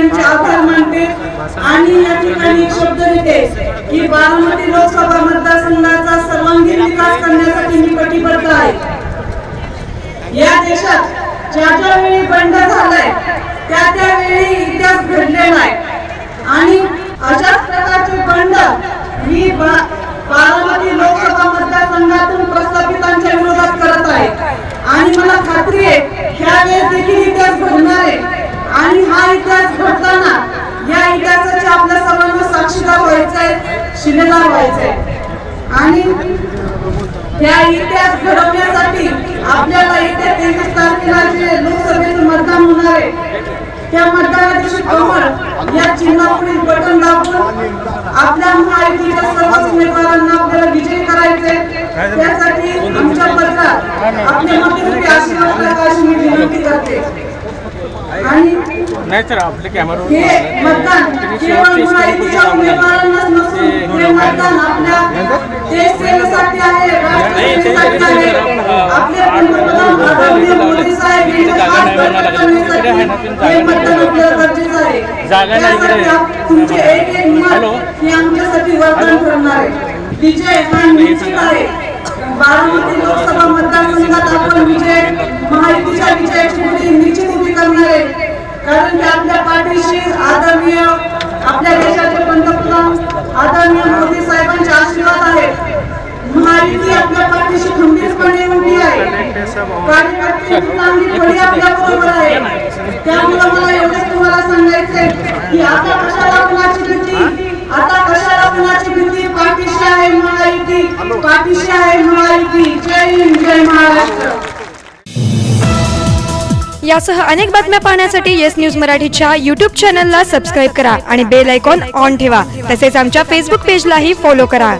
यांचे आभार मानते आणि या ठिकाणी शब्द देते की बारामती लोकसभा मतदारसंघाचा सर्वांगीण विकास करण्यासाठी मी कटिबद्ध आहे. या देशात ज्या ज्या वेळी बंड झालाय त्या त्या वेळी इतिहास घडलेला आहे. आणि अशा प्रकारचे बंड मी बारामती लोकसभा मतदारसंघातून प्रस्थापितांच्या विरोधात करत आहे. शिलेदार व्हायचंय आणि या इतिहास घडवण्यासाठी आपल्याला येत्या तेवीस तारखेला जे लोकसभेचं मतदान होणार आहे. त्या मतदाना दिवशी कमळ या चिन्हापुढील बटन दाबून आपल्या महायुतीच्या सर्वच उमेदवारांना आपल्याला विजयी करायचे. त्यासाठी आमच्या पत्रात आपले मतरूपी आशीर्वाद अशी मी विनंती करते. आणि नाही तर आपले कॅमेरा जागा नाही हॅलो. आमच्यासाठी वरदान ठरणार आहे. विजय हा निश्चित आहे. बारामती लोकसभा मतदारसंघात आपण विजय महायुतीच्या विजयाची करणार आहे. कारण की आपल्या पाठीशी आदरणीय आपल्या देशाचे पंतप्रधान आदरणीय मोदी साहेबांचे आशीर्वाद आहे. महायुती आपल्या पाठीशी खंबीरपणे उभी आहे. कार्यकर्त्यांची चांगली फळी आपल्या बरोबर आहे. त्यामुळे मला एवढंच तुम्हाला सांगायचंय की आता कशाला कुणाची भीती? आता कशाला कुणाची भीती? पाठीशी आहे महायुती. पाठीशी आहे महायुती. जय हिंद जय महाराष्ट्र. यासह अनेक बातम्या पाहण्यासाठी येस न्यूज मराठीच्या यूट्यूब चॅनलला सबस्क्राईब करा आणि बेल आयकॉन ऑन ठेवा. तसेच आमच्या फेसबुक पेजलाही फॉलो करा.